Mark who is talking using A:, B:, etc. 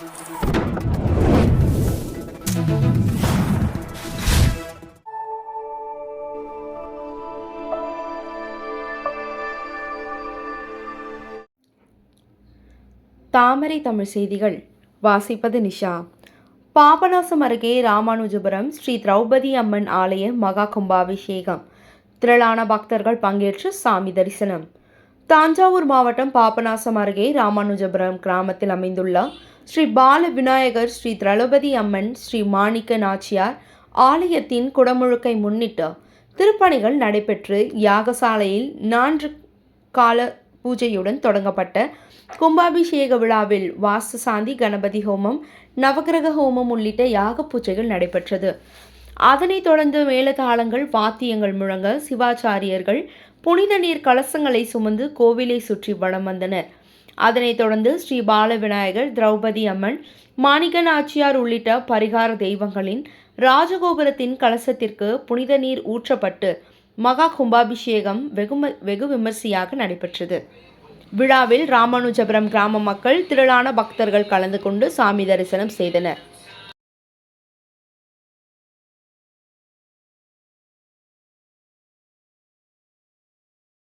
A: தாமரை தமிழ் செய்திகள். வாசிப்பது நிஷா. பாபநாசம் அருகே ராமானுஜபுரம் ஸ்ரீ திரௌபதி அம்மன் ஆலய மகா கும்பாபிஷேகம். திரளான பக்தர்கள் பங்கேற்று சாமி தரிசனம். தஞ்சாவூர் மாவட்டம் பாபநாசம் அருகே ராமானுஜபுரம் கிராமத்தில் அமைந்துள்ள ஸ்ரீ பால விநாயகர் ஸ்ரீ திரௌபதி அம்மன் ஸ்ரீ மாணிக்க நாச்சியார் ஆலயத்தின் குடமுழுக்கை முன்னிட்டு திருப்பணிகள் நடைபெற்று யாகசாலையில் நான்கு கால பூஜையுடன் தொடங்கப்பட்ட கும்பாபிஷேக விழாவில் வாஸ்து சாந்தி கணபதி ஹோமம் நவகிரக ஹோமம் உள்ளிட்ட யாக பூஜைகள் நடைபெற்றது. அதனைத் தொடர்ந்து மேலதாளங்கள் வாத்தியங்கள் முழங்க சிவாச்சாரியர்கள் புனித நீர் கலசங்களை சுமந்து கோவிலை சுற்றி வலம் வந்தனர். அதனைத் தொடர்ந்து ஸ்ரீ பால விநாயகர் திரௌபதி அம்மன் மாணிக்க நாச்சியார் உள்ளிட்ட பரிகார தெய்வங்களின் ராஜகோபுரத்தின் கலசத்திற்கு புனித நீர் ஊற்றப்பட்டு மகா கும்பாபிஷேகம் வெகும வெகு விமர்சையாக நடைபெற்றது. விழாவில் ராமானுஜபுரம் கிராம மக்கள் திரளான பக்தர்கள் கலந்து கொண்டு சாமி தரிசனம் செய்தனர்.